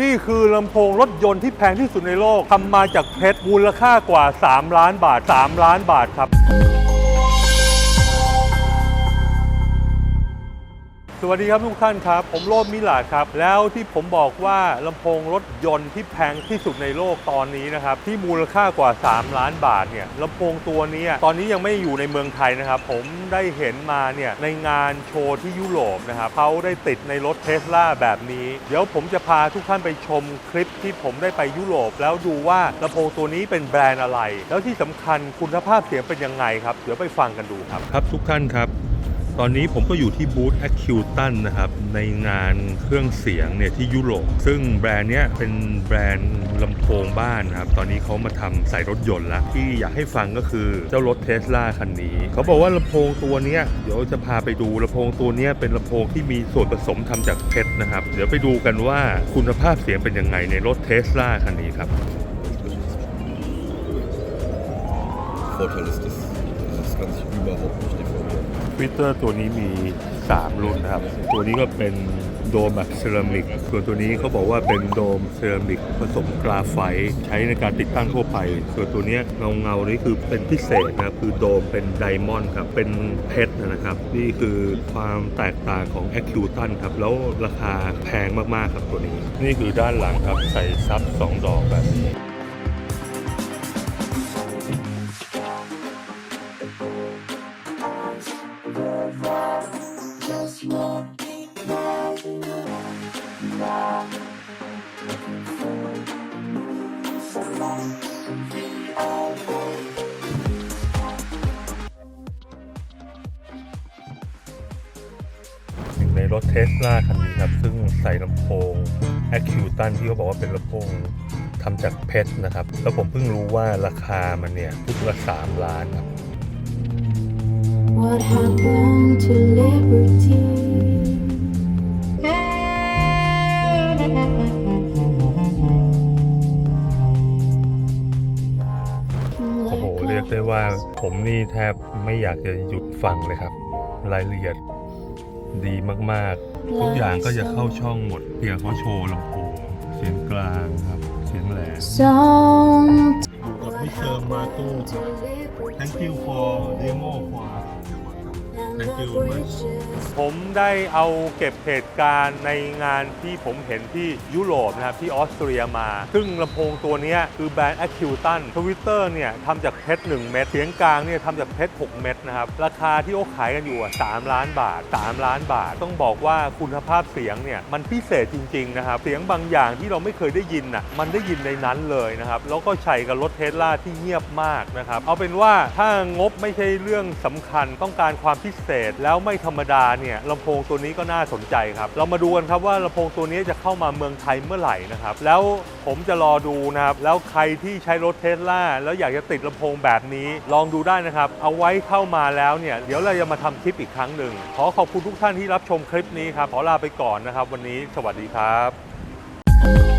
นี่คือลำโพงรถยนต์ที่แพงที่สุดในโลกทำมาจากเพชรมูลค่ากว่า 3 ล้านบาท 3 ล้านบาทครับ สวัสดีครับทุกท่านครับ ผมโรดมิลาดครับ แล้วที่ผมบอกว่าลำโพงรถยนต์ที่แพงที่สุดในโลกตอนนี้นะครับ ที่มูลค่ากว่า 3 ล้านบาทเนี่ยลำโพงตัวนี้ตอนนี้ยังไม่อยู่ในเมืองไทยนะครับ ผมได้เห็นมาเนี่ยในงานโชว์ที่ยุโรปนะครับเขาได้ติดในรถเทสลาแบบนี้ เดี๋ยวผมจะพาทุกท่านไปชมคลิปที่ผมได้ไปยุโรป แล้วดูว่าลำโพงตัวนี้เป็นแบรนด์อะไร แล้วที่สำคัญคุณภาพเสียงเป็นยังไงครับเดี๋ยวไปฟังกันดูครับครับทุกท่านครับ ตอนนี้ผมก็อยู่ที่บูธ a c u t a n นะครับในงานเครื่องเสียงเนี่ยที่ยุโรป ซึ่งแบรนด์เนี้ยเป็นแบรนด์ลำโพงบ้านนะครับ ตอนนี้เขามาทำใส่รถยนต์ล้วที่อยากให้ฟังก็คือเจ้ารถเทสลาคันนี้ เขาบอกว่าลำโพงตัวเนี้ยเดี๋ยวจะพาไปดูลำโพงตัวเนี้ยเป็นลำโพงที่มีส่วนผสมทำจากเพชรนะครับ เดี๋ยวไปดูกันว่าคุณภาพเสียงเป็นยังไงในรถเทสลาคันนี้ครับ Vorteil ist das, das kann sich überhaupt nicht der ทวิตเตอร์ตัวนี้มี 3 รุ่นนะครับ ตัวนี้ก็เป็นโดมแบบเซรามิกส่วนตัวนี้เขาบอกว่าเป็นโดมเซรามิกผสมกราไฟต์ใช้ในการติดตั้งทั่วไป ส่วนตัวนี้เงาเงานี่คือเป็นพิเศษนะครับคือโดมเป็นไดมอนด์ครับเป็นเพชรนะครับ นี่คือความแตกต่างของ a c u t a n ครับแล้วราคาแพงมากๆครับตัวนี้ นี่คือด้านหลังครับใส่ซับ 2 ดอกแบบนี้ ในรถเทสลาคันนี้ครับ ซึ่งใส่ลำโพง a c u t a n ที่เขาบอกว่าเป็นลำโพงทำจากเพชรนะครับ แล้วผมเพิ่งรู้ว่าราคามันเนี่ยทุกละ3ล้านครับ What happened to liberty? โอ้โหเรียกได้ว่าผมนี่แทบไม่อยากจะหยุดฟังเลยครับ รายละเอียดดีมากๆ ทุกอย่างก็จะเข้าช่องหมดเพียงเขาโชว์ลำโพงเสียงกลางครับ เสียงแหลม Song อยู่กับมิสเตอร์มาตู้ครับ Thank you for demo for ผมได้เอาเก็บเหตุการณ์ในงานที่ผมเห็นที่ยุโรปนะครับที่ออสเตรียมา ซึ่งลำโพงตัวนี้คือแบรนด์ a c u t a n ทวิตเตอร์เนี่ยทำจากเพชร1เม็ดเสียงกลางเนี่ยทำจากเพชร6เม็ดนะครับ ราคาที่เขาขายกันอยู่อะ3ล้านบาท 3 ล้านบาท ต้องบอกว่าคุณภาพเสียงเนี่ยมันพิเศษจริงๆนะครับ เสียงบางอย่างที่เราไม่เคยได้ยินน่ะมันได้ยินในนั้นเลยนะครับ แล้วก็ใช้กับรถเทสลาที่เงียบมากนะครับเอาเป็นว่าถ้างบไม่ใช่เรื่องสำคัญต้องการความพิเศษแล้วไม่ธรรมดาเนี่ยลำโพงตัวนี้ก็น่าสนใจครับ เรามาดูกันครับว่าลำโพงตัวนี้จะเข้ามาเมืองไทยเมื่อไหร่นะครับ แล้วผมจะรอดูนะครับ แล้วใครที่ใช้รถเทสลาแล้วอยากจะติดลำโพงแบบนี้ ลองดูได้นะครับ เอาไว้เข้ามาแล้วเนี่ย เดี๋ยวเราจะมาทำคลิปอีกครั้งหนึ่ง ขอขอบคุณทุกท่านที่รับชมคลิปนี้ครับ ขอลาไปก่อนนะครับ วันนี้สวัสดีครับ